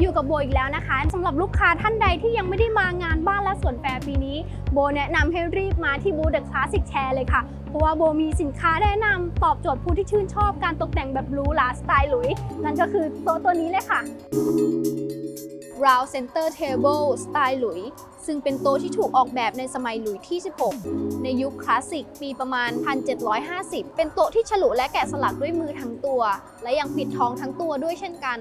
อยู่กับโบอีกแล้วนะคะสำหรับลูกค้าท่านใดที่ยังไม่ได้มางานบ้านและสวนแฟร์ปีนี้ โบแนะนำให้รีบมาที่บูธเดอะคลาสสิกแชร์เลยค่ะ เพราะว่าโบมีสินค้าแนะนำตอบโจทย์ผู้ที่ชื่นชอบการตกแต่งแบบหรูหราสไตล์หลุยนั่นก็คือโต๊ะตัวนี้เลยค่ะ Round Center Table สไตล์หลุย ซึ่งเป็นโต๊ะที่ถูกออกแบบในสมัยหลุยที่ 16 ในยุคคลาสสิกปีประมาณ 1750 เป็นโต๊ะที่ฉลุและแกะสลักด้วยมือทั้งตัว และยังปิดทองทั้งตัวด้วยเช่นกัน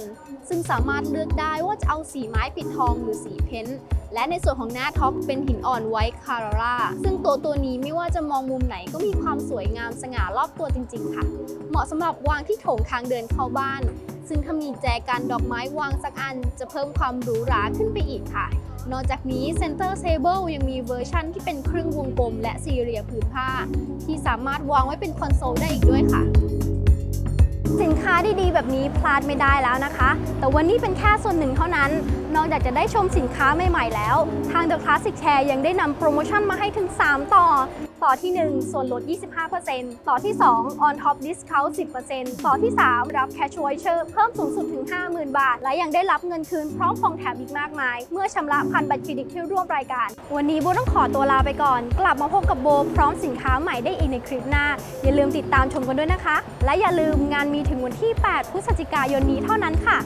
ซึ่งสามารถเลือกได้ว่าจะเอาสีไม้ปิดทองหรือสีเพ้นท์และในส่วนของหน้าท็อปเป็นหินอ่อนไวท์คาราร่าซึ่งโต๊ะตัวนี้ไม่ว่าจะมองมุมไหนก็มีความสวยงามสง่ารอบตัวจริง ๆ ค่ะ เหมาะสำหรับวางที่โถงทางเดินเข้าบ้าน ซึ่งถ้ามีแจกันดอกไม้วางสักอัน จะเพิ่มความหรูหราขึ้นไปอีกค่ะ นอกจากนี้ Center Table ยังมีเวอร์ชั่นที่เป็นครึ่งวงกลมและสี่เหลี่ยมผืนผ้า ที่สามารถวางไว้เป็นคอนโซลได้อีกด้วยค่ะ ดีๆ แบบนี้พลาดไม่ได้แล้วนะคะ แต่วันนี้เป็นแค่ส่วนหนึ่งเท่านั้น นอกจากจะได้ชมสินค้าใหม่ๆแล้ว ทาง The Classic Share ยังได้นำโปรโมชั่นมาให้ถึง 3 ต่อ ต่อที่ 1 ส่วนลด 25%ต่อที่ 2 on top discount 10%ต่อที่ 3 รับ cash voucher เพิ่มสูงสุดถึง 50,000 บาท และยังได้รับเงินคืนพร้อมของแถมอีกมากมาย เมื่อชำระพันบัตรเครดิตที่ร่วมรายการ วันนี้โบต้องขอตัวลาไปก่อน กลับมาพบกับโบพร้อมสินค้าใหม่ได้อีกในคลิปหน้า อย่าลืมติดตามชมกันด้วยนะคะและอย่าลืมงานมีถึงวันที่ 8 พฤศจิกายนนี้เท่านั้นค่ะ